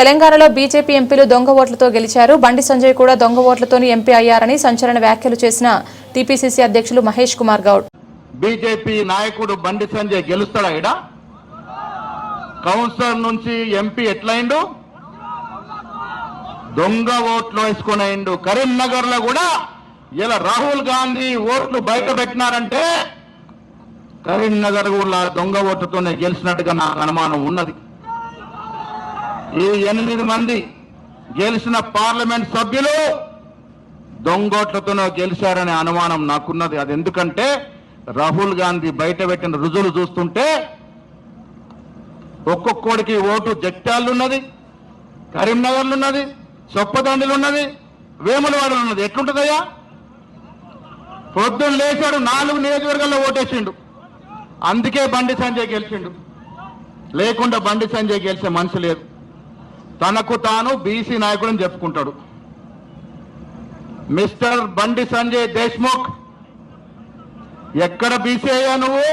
తెలంగాణలో బీజేపీ ఎంపీలు దొంగ ఓట్లతో గెలిచారు. బండి సంజయ్ కూడా దొంగ ఓట్లతోనే ఎంపీ అయ్యారని సంచలన వ్యాఖ్యలు చేసిన టీపీసీసీ అధ్యక్షులు మహేష్ కుమార్ గౌడ్. బీజేపీ నాయకుడు బండి సంజయ్ గెలుస్తాడా ఇడా కౌన్సిలర్ నుంచి ఎంపీ ఎట్లయిండు? దొంగ ఓట్లు వేసుకుని అయిండు కరీంనగర్లో కూడా ఇలా రాహుల్ గాంధీ ఓట్లు బయట పెట్టినారంటే కరీంనగర్ కూడా దొంగ ఓట్లతోనే గెలిచినట్టుగా నాకు అనుమానం ఉన్నది. ఈ ఎనిమిది మంది గెలిచిన పార్లమెంట్ సభ్యులు దొంగోట్లతోనో గెలిచారనే అనుమానం నాకున్నది. అది ఎందుకంటే రాహుల్ గాంధీ బయట పెట్టిన రుజువులు చూస్తుంటే ఒక్కొక్కడికి ఓటు జట్టాలున్నది కరీంనగర్లున్నది కరీంనగర్లు ఉన్నది చొప్పదండిలు ఉన్నది వేములవాడలు ఉన్నది ఎట్లుంటుందయ్యా? పొద్దున్న లేచాడు నాలుగు నియోజకవర్గాల్లో ఓటేసిండు. అందుకే బండి సంజయ్ గెలిచిండు. లేకుండా బండి సంజయ్ గెలిచే మనిషి లేదు. తనకు తాను బీసీ నాయకుడని చెప్పుకుంటాడు. మిస్టర్ బండి సంజయ్ దేశ్ముఖ్ ఎక్కడ బీసీ అయ్యా నువ్వు?